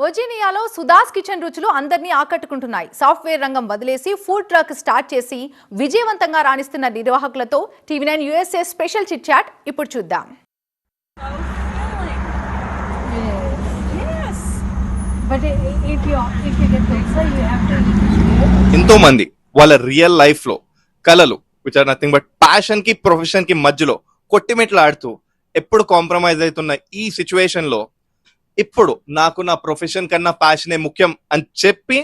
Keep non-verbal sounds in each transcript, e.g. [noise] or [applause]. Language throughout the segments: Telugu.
వర్జీనియాలో సుదాస్ కిచెన్ రుచులు అందరినీ ఆకట్టుకుంటున్నాయి. సాఫ్ట్వేర్ రంగం వదిలేసి ఫుడ్ ట్రక్ స్టార్ట్ చేసి విజయవంతంగా రాణిస్తున్న నిర్వాహకులతో TV nine USA special chit chat ఇప్పుడు చూద్దాం. ఎంతో మంది వాళ్ళ రియల్ లైఫ్లో కళలు విచ్ ఆర్ నథింగ్ బట్ ప్యాషన్కి ప్రొఫెషన్కి మధ్యలో కొట్టిమెట్లు ఆడుతూ ఎప్పుడు కాంప్రమైజ్ అవుతున్న ఈ సిచ్యువేషన్లో ఇప్పుడు నాకు నా ప్రొఫెషన్ కన్నా ప్యాషనే ముఖ్యం అని చెప్పి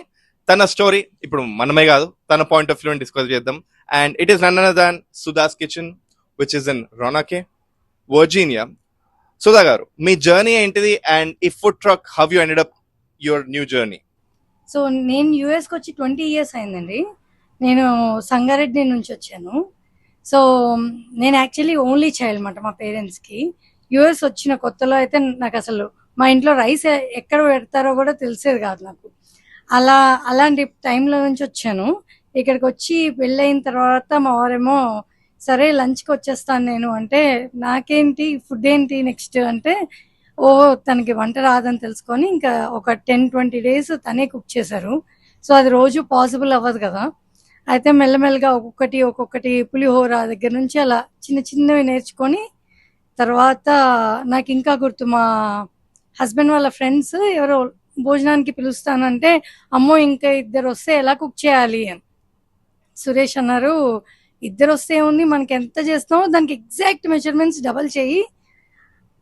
తన స్టోరీ ఇప్పుడు మనమే కాదు తన పాయింట్ ఆఫ్ వ్యూని డిస్కస్ చేద్దాం. And it is none an than Sudha's kitchen which is in Roanoke Virginia Sudha garu me journey ఏంటిది? అండ్ ఈ food truck have you ended up your new journey so నేను యూఎస్కి వచ్చి ట్వంటీ ఇయర్స్ అయిందండి. నేను సంగారెడ్డి నుంచి వచ్చాను. సో నేను యాక్చువల్లీ ఓన్లీ చైల్డ్ అనమాట మా పేరెంట్స్కి యూఎస్ వచ్చిన కొత్తలో అయితే నాకు అసలు మా ఇంట్లో రైస్ ఎక్కడ పెడతారో కూడా తెలిసేది కాదు నాకు. అలా అలాంటి టైంలో నుంచి వచ్చాను. ఇక్కడికి వచ్చి పెళ్ళయిన తర్వాత మా వారేమో సరే లంచ్కి వచ్చేస్తాను నేను అంటే నాకేంటి ఫుడ్ ఏంటి నెక్స్ట్ అంటే ఓ తనకి వంట రాదని తెలుసుకొని ఇంకా ఒక టెన్ ట్వంటీ డేస్ తనే కుక్ చేశారు. సో అది రోజు పాసిబుల్ అవ్వదు కదా. అయితే మెల్లమెల్లగా ఒక్కొక్కటి ఒక్కొక్కటి పులిహోర దగ్గర నుంచి అలా చిన్న చిన్నవి నేర్చుకొని తర్వాత నాకు ఇంకా గుర్తు మా హస్బెండ్ వాళ్ళ ఫ్రెండ్స్ ఎవరో భోజనానికి పిలుస్తానంటే అమ్మో ఇంకా ఇద్దరు వస్తే ఎలా కుక్ చేయాలి? అని. సురేష్ అన్నారు ఇద్దరు వస్తే ఉంది మనకి ఎంత చేస్తామో దానికి ఎగ్జాక్ట్ మెజర్మెంట్స్ డబల్ చేయి.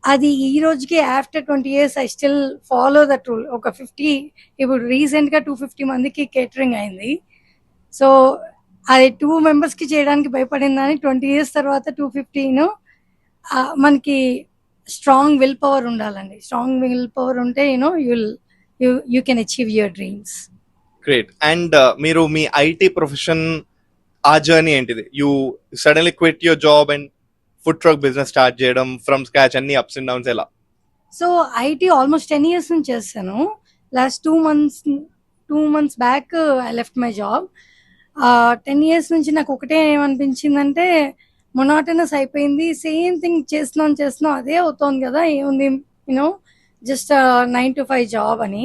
అది ఈ రోజుకి after twenty years I still follow that rule ఒక ఫిఫ్టీ ఇప్పుడు రీసెంట్గా టూ ఫిఫ్టీ మందికి కేటరింగ్ అయింది. సో అది టూ మెంబర్స్కి చేయడానికి భయపడిందని ట్వంటీ ఇయర్స్ తర్వాత టూ ఫిఫ్టీను మనకి స్ట్రాంగ్ విల్ పవర్ ఉండాలండి స్ట్రాంగ్ విల్ పవర్ ఉంటే you know you'll you you can achieve your dreams great and మీరు మీ ఐటీ ప్రొఫెషన్ ఆ జర్నీ ఏంటిది? You suddenly quit your job and food truck business start చేయడం ఫ్రమ్ స్క్రాచ్ అన్ని అప్స్ అండ్ డౌన్స్ ఎలా? So IT almost ten years నుంచి చేస్తాను. Last two months two months back I left my job ten years నుంచి నాకు ఒకటే ఏమనిపించిందంటే మొనాటనస్ అయిపోయింది. సేమ్ థింగ్ చేస్తున్నాం చేస్తున్నాం. అదే అవుతోంది కదా ఏముంది? You know just nine to five job అని.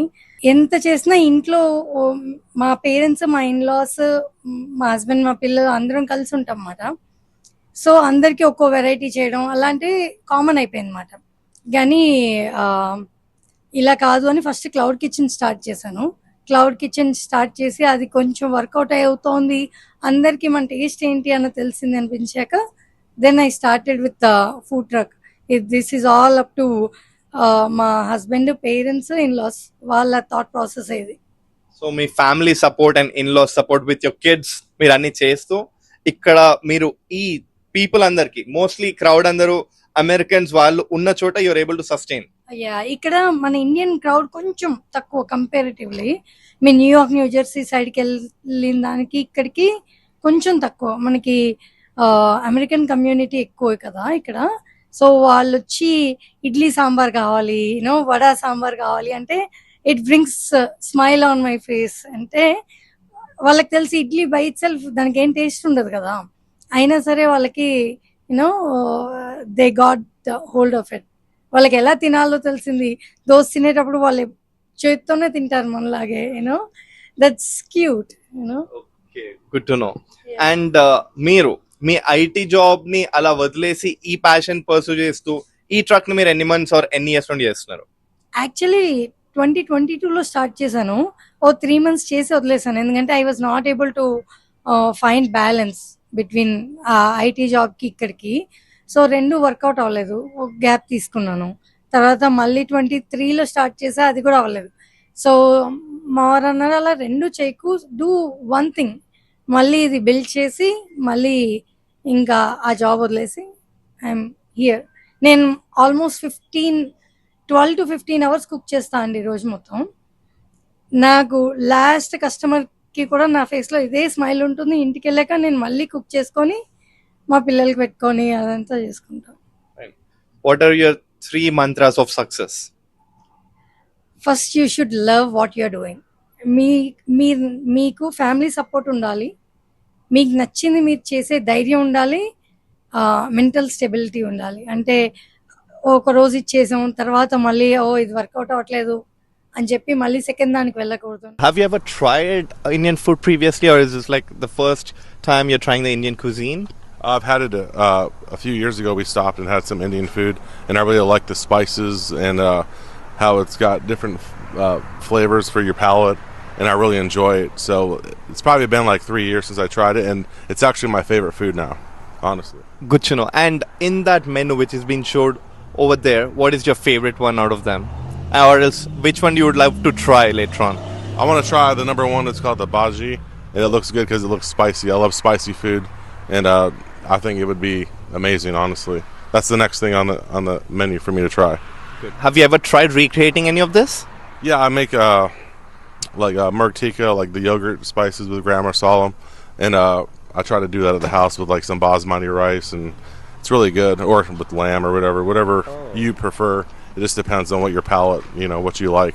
ఎంత చేసినా ఇంట్లో మా పేరెంట్స్ మా ఇన్లాస్ మా హస్బెండ్ మా పిల్లలు అందరం కలిసి ఉంటాం అన్నమాట సో అందరికీ ఒక్కో వెరైటీ చేయడం అలాంటివి కామన్ అయిపోయింది అనమాట కానీ ఇలా కాదు అని ఫస్ట్ క్లౌడ్ కిచెన్ స్టార్ట్ చేశాను. క్లౌడ్ కిచెన్ స్టార్ట్ చేసి అది కొంచెం వర్కౌట్ అవుతోంది. అందరికీ మన టేస్ట్ ఏంటి అని తెలిసింది అనిపించాక then I started with food truck this is all up to మా హస్బెండ్ పేరెంట్స్ ఇన్ లాస్ వాళ్ళ థాట్ ప్రాసెస్ ఇది so me family support and in laws support with your kids మీరు అన్ని చేస్తూ ఇక్కడ మీరు ఈ పీపుల్ అందరికి మోస్ట్లీ క్రౌడ్ అందరూ అమెరికన్స్ వాళ్ళు ఉన్న చోట your able to sustain yeah ఇక్కడ మన ఇండియన్ క్రౌడ్ కొంచెం తక్కువ కంపారిటివ్లీ మీ న్యూయార్క్ న్యూ జెర్సీ సైడ్కి వెళ్ళిన దానికి ఇక్కడికి కొంచెం తక్కువ. మనకి అమెరికన్ కమ్యూనిటీ ఎక్కువ కదా ఇక్కడ. సో వాళ్ళు వచ్చి ఇడ్లీ సాంబార్ కావాలి యూనో వడ సాంబార్ కావాలి అంటే it brings smile on my face అంటే వాళ్ళకి తెలిసి ఇడ్లీ బై ఇట్ సెల్ఫ్ దానికి ఏం టేస్ట్ ఉండదు కదా. అయినా సరే వాళ్ళకి you know they got the hold of it వాళ్ళకి ఎలా తినాలో తెలిసింది. దోశ తినేటప్పుడు వాళ్ళు చేత్తోనే తింటారు మనలాగే you know that's cute you know good to know and మీరు మీ ఐటీ జాబ్ని అలా వదిలేసి ఈ ప్యాషన్ పర్సూ చేస్తూ ఈ ట్రక్ని మీరు ఎన్ని మంత్స్ ఆర్ ఎన్ని ఇయర్స్ నుండి చేస్తున్నారు? యాక్చువల్లీ ట్వంటీ ట్వంటీ టూలో స్టార్ట్ చేశాను. ఓ త్రీ మంత్స్ చేసి వదిలేసాను ఎందుకంటే I was not able to find balance between IT జాబ్కి ఇక్కడికి. సో రెండు వర్కౌట్ అవ్వలేదు. ఒక గ్యాప్ తీసుకున్నాను. తర్వాత మళ్ళీ ట్వంటీ త్రీలో స్టార్ట్ చేసా అది కూడా అవ్వలేదు. సో మా వారు అన్నారు అలా రెండు చేయకు డూ వన్ థింగ్ మళ్ళీ ఇది బిల్డ్ చేసి మళ్ళీ ఇంకా ఆ జాబ్ వదిలేసి ఐఎమ్ హియర్ నేను almost fifteen twelve to fifteen hours cook చేస్తా అండి రోజు మొత్తం. నాకు లాస్ట్ కస్టమర్కి కూడా నా ఫేస్లో ఇదే స్మైల్ ఉంటుంది. ఇంటికి వెళ్ళాక నేను మళ్ళీ కుక్ చేసుకొని మా పిల్లలకి పెట్టుకొని అదంతా చేసుకుంటాను what are your three mantras of success first you should love what you're doing మీ మీరు మీకు ఫ్యామిలీ సపోర్ట్ ఉండాలి. మీకు నచ్చింది మీరు చేసే ధైర్యం ఉండాలి మెంటల్ స్టెబిలిటీ ఉండాలి అంటే ఒక రోజు ఇచ్చేసాం తర్వాత మళ్ళీ ఓ ఇది వర్కౌట్ అవ్వట్లేదు అని చెప్పి మళ్ళీ సెకండ్ దానికి వెళ్ళకూడదు Have you ever tried Indian food previously, or is this like the first time you're trying the Indian cuisine? I've had it uh, a few years ago. We stopped and had some Indian food, and I really like the spices and uh, how it's got different uh, flavors for your palate, and I really enjoy it. So it's probably been like three years since I tried it, and it's actually my favorite food now, honestly. Good to know. And in that menu which is being showed over there, what is your favorite one out of them? Or else, which one you would love to try later on? I want to try the number one. It's called the baji, and it looks good because it looks spicy. I love spicy food, and uh, I think it would be amazing. Honestly, that's the next thing on the on the menu for me to try. Have you ever tried recreating any of this? Yeah, I make uh like uh murtika, like the yogurt spices with gram masalam, and uh I try to do that at the house with like some basmati rice, and it's really good. Or with lamb or whatever, whatever you prefer. It just depends on what your palate, you know, what you like.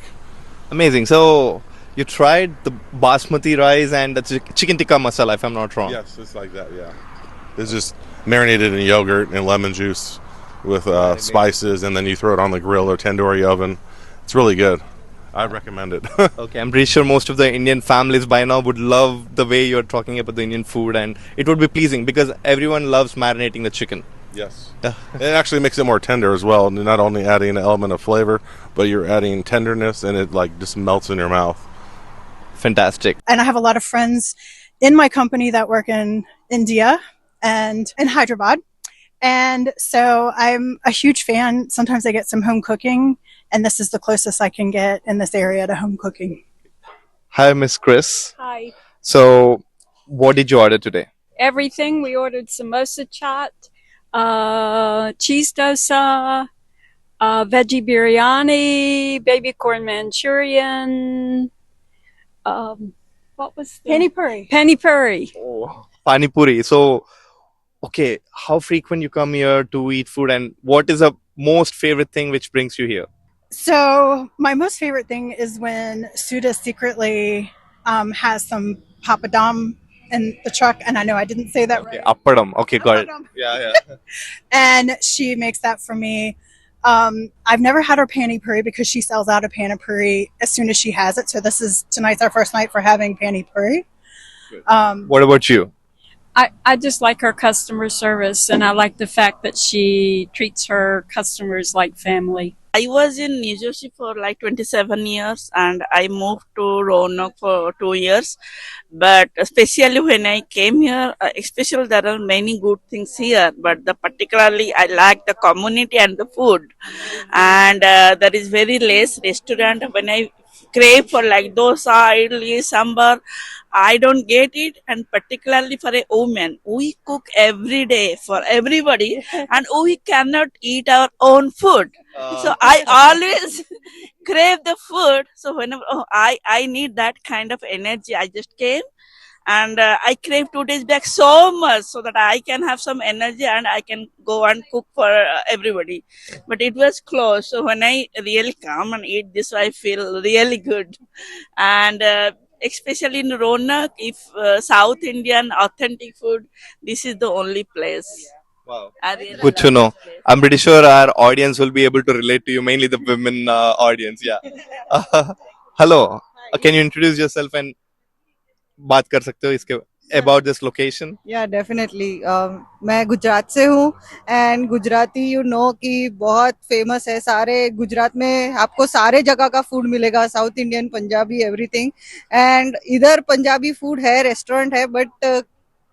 Amazing. So you tried the basmati rice and the chick- chicken tikka masala, if I'm not wrong. Yes, it's like that. Yeah, it's just marinated in yogurt and lemon juice with uh, spices, and then you throw it on the grill or tandoori oven. It's really good. I recommend it. [laughs] Okay, I'm pretty sure most of the Indian families by now would love the way you're talking about the Indian food, and it would be pleasing because everyone loves marinating the chicken. Yes. it actually makes it more tender as well. and Not only adding an element of flavor, but you're adding tenderness and it like just melts in your mouth. Fantastic. and I have a lot of friends in my company that work in India and in Hyderabad. And so I'm a huge fan. Sometimes I get some home cooking, and this is the closest I can get in this area to home cooking. Hi, Miss Chris. Hi. So, what did you order today? Everything. We ordered samosa chaat, uh, cheese dosa, uh, veggie biryani, baby corn Manchurian. Um, what was the Penny puri. penny puri? Oh, Pani Puri. So, okay, how frequent you come here to eat food, and what is the most favorite thing which brings you here? So my most favorite thing is when Suda secretly um, has some papadum in the truck, and I know I didn't say that Okay, right. appadam. Okay, got it. [laughs] Yeah, yeah. [laughs] and she makes that for me. Um, I've never had her pani puri because she sells out a pani puri as soon as she has it. So this is tonight's our first night for having pani puri. Um, What about you? I, I just like her customer service and I like the fact that she treats her customers like family. I was in New Jersey for like 27 years and I moved to Roanoke for two years. But especially when I came here, uh, especially there are many good things here, but the particularly I like the community and the food. And uh, there is very less restaurant when I crave for like dosa, idli, sambar. I don't get it, and particularly for a woman, we cook every day for everybody, [laughs] and we cannot eat our own food. So i always [laughs] crave the food. So whenever oh, i i need that kind of energy. I just came and uh, i crave two days back so much so that i can have some energy and i can go and cook for uh, everybody. But it was closed so when i really come and eat this i feel really good. And uh, especially in ronak if uh, south indian authentic food this is the only place wow. Really Good to know. I'm pretty sure our audience will be able to relate to you, mainly the women uh, audience. Yeah. Uh, hello. Uh, can you introduce yourself and बात कर सकते हो इसके about this location? या डेफिनेटली मैं गुजरात से हूँ एंड गुजराती यू नो कि बहुत फ़ेमस है सारे। गुजरात में आपको सारे जगह का फ़ूड मिलेगा। South Indian Punjabi everything and इधर पंजाबी फ़ूड है रेस्टोरेंट है बट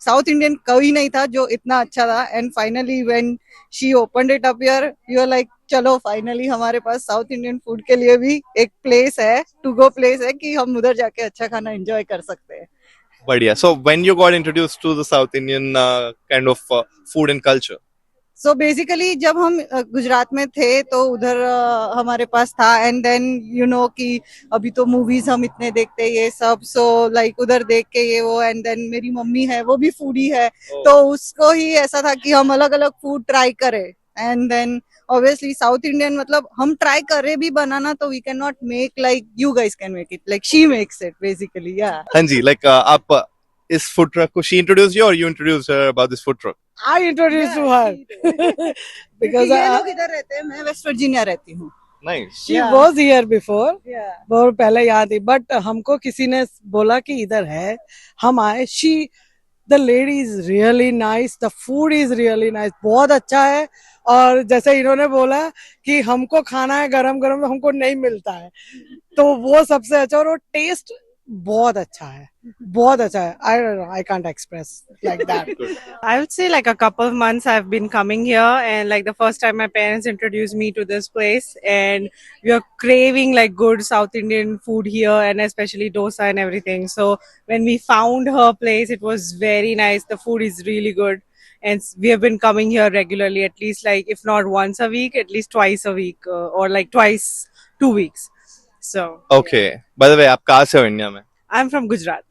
साउथ इंडियन कोई नहीं था जो इतना अच्छा था। And finally when she open it up you are like चलो फाइनली हमारे पास साउथ इंडियन फ़ूड के लिए भी एक प्लेस है टू गो प्लेस है कि हम उधर जाके अच्छा खाना एंजॉय कर सकते हैं. But so when you got introduced to the South Indian uh, kind of uh, food and culture, so so basically जब हम गुजरात में थे तो उधर हमारे पास था एंड देन यू नो कि अभी तो मूवीज़ हम इतने देखते हैं ये सब सो लाइक उधर देख के ये वो एंड देन मेरी मम्मी है वो भी फूडी है। तो उसको ही ऐसा था कि हम अलग अलग फ़ूड ट्राई करें। And then obviously south Indian मतलब हम ट्राई करें भी बनाना तो we can not make like you guys can make it like she makes it basically या Hanji, like uh, आप uh, इस food truck को she introduced you or you introduced her about this food truck? I introduce to her Because ये लोग इधर रहते हैं मैं वेस्ट वर्जीनिया रहती हूँ। She. Was here before Yeah. और पहले यहाँ थी बट हमको किसी ने बोला कि इधर है हम आए she the lady is really nice the food is really nice बहुत अच्छा है। और जैसे इन्होंने बोला कि हमको खाना है गरम गरम हमको नहीं मिलता है। तो वो सबसे अच्छा और वो टेस्ट बहुत अच्छा है बहुत अच्छा है I I can't express like that [laughs] I would say like a couple of months I've been coming here and like the first time my parents introduced me to this place and we are craving like good South Indian food here and especially dosa and everything. So when we found her place, it was very nice. The food is really good. And s- we have been coming here regularly, at least like if not once a week, at least twice a week uh, or like twice two weeks. So Okay. By the way, आप कहाँ से हो इंडिया में? I am from Gujarat